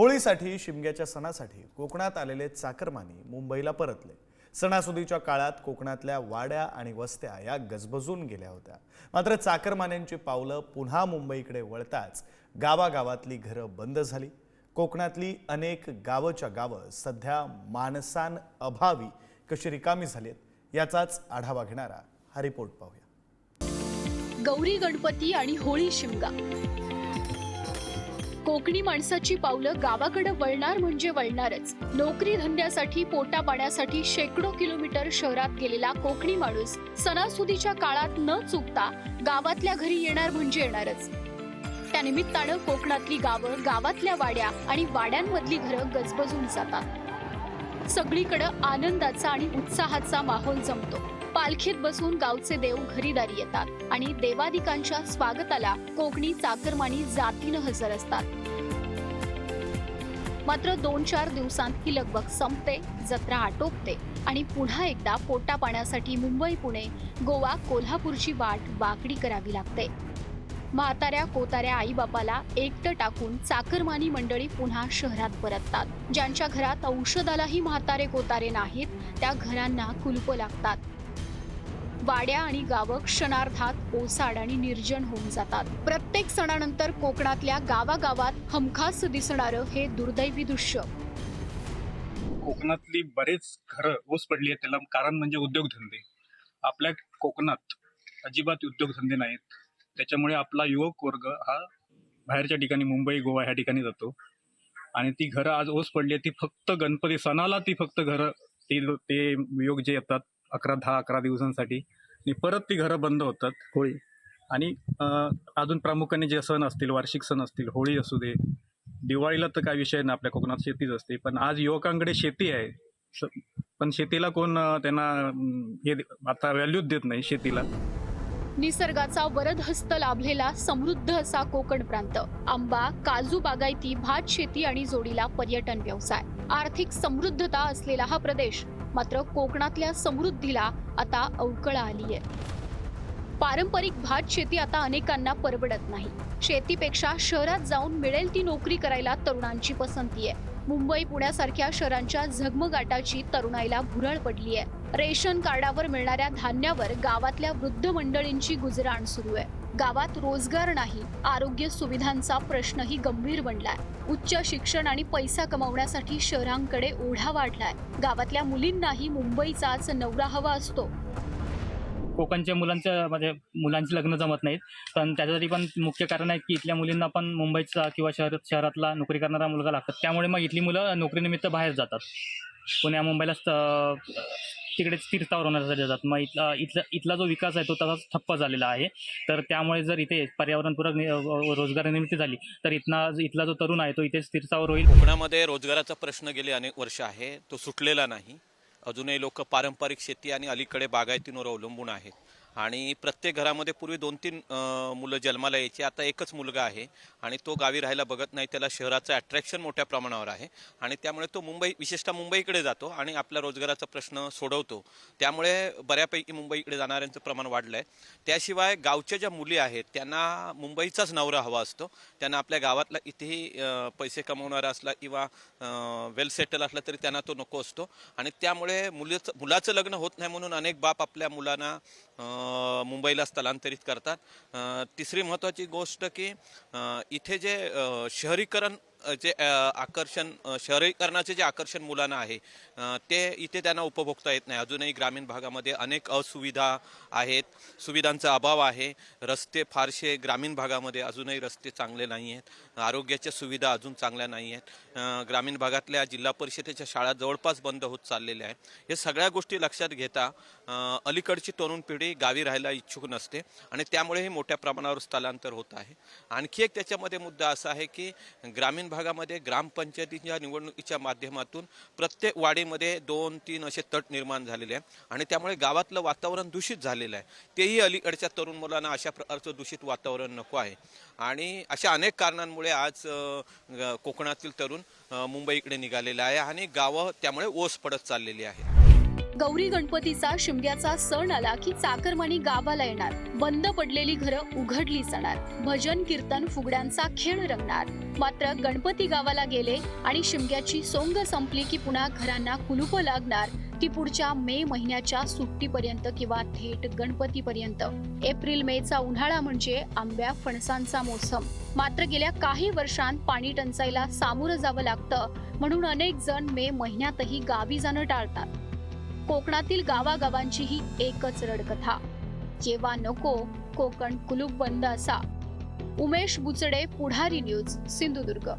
होळीसाठी शिमग्याच्या सणासाठी कोकणात आलेले चाकरमानी मुंबईला परतले. सणासुदीच्या काळात कोकणातल्या वाड्या आणि वस्त्या या गजबजून गेल्या होत्या. मात्र चाकरमान्यांची पावलं पुन्हा मुंबईकडे वळताच गावागावातली घरं बंद झाली. कोकणातली अनेक गावच्या गावं सध्या माणसान अभावी कशी रिकामी झालीत याचाच आढावा घेणारा हा रिपोर्ट पाहूया. गौरी गणपती आणि होळी शिमगा. कोकणी माणसाची पावलं गावाकडे वळणार म्हणजे वळणारच. नोकरी धंद्यासाठी पोटा पाण्यासाठी शेकडो किलोमीटर शहरात गेलेला कोकणी माणूस सणासुदीच्या काळात न चुकता गावातल्या घरी येणार म्हणजे येणारच. त्यानिमित्तानं कोकणातली गावं गावातल्या वाड्या आणि वाड्यांमधली घरं गजबजून जातात. सगळीकडं आनंदाचा आणि उत्साहाचा माहोल जमतो. पालखीत बसून गावचे देव घरीदारी येतात आणि देवादिकांच्या स्वागताला कोकणी चाकरमानी जातीनं हजर असतात. मात्र दोन चार दिवसांत ही लगबग संपते जत्रा आटोपते आणि पुन्हा एकदा पोटा पाण्यासाठी मुंबई पुणे गोवा कोल्हापूरची वाट वाकडी करावी लागते. म्हाताऱ्या कोताऱ्या आईबापाला एकटं टाकून चाकरमानी मंडळी पुन्हा शहरात परततात. ज्यांच्या घरात औषधालाही म्हातारे कोतारे नाहीत त्या घरांना कुलपं लागतात. वाड्या आणि गावं क्षणार्धात ओसाड आणि निर्जन होऊन जातात. प्रत्येक सणानंतर कोकणातल्या गावागावात हमखास दिसणारं हे दुर्दैवी दृश्य. कोकणातली बरेच घरं ओस पडली आहेत. त्याला कारण म्हणजे उद्योगधंदे. आपल्या कोकणात अजिबात उद्योगधंदे नाहीत. त्याच्यामुळे आपला युवक वर्ग हा बाहेरच्या ठिकाणी मुंबई गोवा ह्या ठिकाणी जातो. आणि ती घरं आज ओस पडली आहेत. ती फक्त गणपती सणाला ती फक्त घरं ते ते युवक जे येतात अकरा दहा अकरा दिवसांसाठी. आणि परत ती घरं बंद होतात. होळी. आणि अं, अजून प्रामुख्याने जे सण असतील वार्षिक सण असतील होळी असू दे दिवाळीला तर काय विषय नाही आपल्या कोकणात शेतीच असते. पण आज युवकांकडे शेती आहे. स- पण शेतीला कोण अं, त्यांना अं, हे दे- आता व्हॅल्यूच देत नाही शेतीला. निसर्गाचा वरदहस्त लाभलेला समृद्ध असा कोकण प्रांत. आंबा काजू बागायती भात शेती आणि जोडीला पर्यटन व्यवसाय. आर्थिक समृद्धता असलेला हा प्रदेश मात्र कोकणातल्या समृद्धीला आता अवकळा आहे पारंपरिक भात शेती आता अनेकांना परवडत नाही. शेतीपेक्षा शहरात जाऊन मिळेल ती नोकरी करायला तरुणांची पसंती आहे. मुंबई पुण्यासारख्या शहरांच्या झगमगाटाची तरुणाईला भुरळ पडली आहे रेशन कार्डावर मिळणाऱ्या धान्यावर गावातल्या वृद्ध मंडळींची गुजराण सुरू आहे. गावात रोजगार नाही आरोग्य सुविधांचा प्रश्नही गंभीर बनलाय. उच्च शिक्षण आणि पैसा कमावण्यासाठी शहरांकडे ओढा वाढलाय. गावातल्या मुलींनाही मुंबईचाच नवरा हवा असतो. कोकणच्या मुलांच्या म्हणजे मुलांची लग्न जमत नाहीत. पण त्याच्यासाठी पण मुख्य कारण आहे की इथल्या मुलींना पण मुंबईचा किंवा शहर शहरातला नोकरी करणारा मुलगा लागतात त्यामुळे मग इथली मुलं नोकरीनिमित्त बाहेर जातात. पुण्या मुंबईला st- तिकडे स्थिरतावर होण्यासाठी जातात मग इथला इथला इथला जो विकास आहे तो तसाच ठप्प झालेला आहे. तर त्यामुळे जर इथे पर्यावरणपूरक रोजगार निर्मिती झाली तर इथना इथला जो तरुण आहे तो इथे स्थिरतावर होईल. कोकणामध्ये रोजगाराचा प्रश्न गेले अनेक वर्ष आहे. तो सुटलेला नाही. अजूनही लोक पारंपरिक शेती आणि अलीकडे बागायतींवर अवलंबून आहेत. आणि प्रत्येक घरामध्ये पूर्वी दोन तीन मुलं जन्माला यायची. आता एकच मुलगा आहे आणि तो गावी राहायला बघत नाही. त्याला शहराचं अट्रॅक्शन मोठ्या प्रमाणावर आहे. आणि त्यामुळे तो मुंबई विशेषतः मुंबईकडे जातो आणि आपल्या रोजगाराचा प्रश्न सोडवतो. त्यामुळे बऱ्यापैकी मुंबईकडे जाणाऱ्यांचं प्रमाण वाढलं आहे त्याशिवाय गावच्या ज्या मुली आहेत त्यांना मुंबईचाच नवरा हवा असतो. त्यांना आपल्या गावातला इथेही पैसे कमवणारा असला किंवा वेल सेटल असला तरी त्यांना तो नको असतो. आणि त्यामुळे मुलीचं मुलाचं लग्न होत नाही म्हणून अनेक बाप आपल्या मुलांना मुंबईला स्थलांतरित करतात. तिसरी महत्त्वाची गोष्ट की इथे जे शहरीकरण जे आकर्षण शहरीकरणाचे जे आकर्षण मुलांना आहे ते इथे त्यांना उपभोगता येत नाही. अजूनही ग्रामीण भागामध्ये अनेक असुविधा आहेत. सुविधांचा अभाव आहे. रस्ते फारसे ग्रामीण भागामध्ये अजूनही रस्ते चांगले नाही आहेत. आरोग्याच्या सुविधा अजून चांगल्या नाही आहेत. ग्रामीण भागातल्या जिल्हा परिषदेच्या शाळा जवळपास बंद होत चाललेल्या आहेत. हे सगळ्या गोष्टी लक्षात घेता अलीकडची तरुण पिढी गावी राहायला इच्छुक नसते आणि त्यामुळेही मोठ्या प्रमाणावर स्थलांतर होत आहे. आणखी एक त्याच्यामध्ये मुद्दा असा आहे की ग्रामीण भागामध्ये ग्रामपंचायतीच्या निवडणुकीच्या माध्यमातून प्रत्येक वाडीमध्ये दोन तीन असे तट निर्माण झालेले आहे आणि त्यामुळे गावातलं वातावरण दूषित झालेलं आहे. तेही अलीकडच्या तरुण मुलांना अशा प्रकारचं दूषित वातावरण नको आहे. आणि अशा अनेक कारणांमुळे आज कोकणातील तरुण मुंबईकडे निघालेला आहे आणि गावं त्यामुळे ओस पडत चाललेली आहे गौरी गणपतीचा शिमग्याचा सण आला की चाकरमानी गावाला येणार. बंद पडलेली घरं उघडली जाणार. भजन कीर्तन फुगड्यांचा खेळ रंगणार. मात्र गणपती गावाला गेले आणि शिमग्याची सोंग संपली की पुन्हा घरांना कुलूप लागणार ती पुढच्या मे महिन्याच्या सुट्टीपर्यंत किंवा थेट गणपतीपर्यंत. एप्रिल मेचा उन्हाळा म्हणजे आंब्या फणसांचा मोसम. मात्र गेल्या काही वर्षांत पाणी टंचाईला सामोरं जावं लागतं म्हणून अनेक जण मे महिन्यातही गावी जाणं टाळतात. कोकणातील गावागावांची ही एकच रडकथा. जेव्हा नको कोकण कुलूप बंद असा. उमेश बुचडे पुढारी न्यूज सिंधुदुर्ग.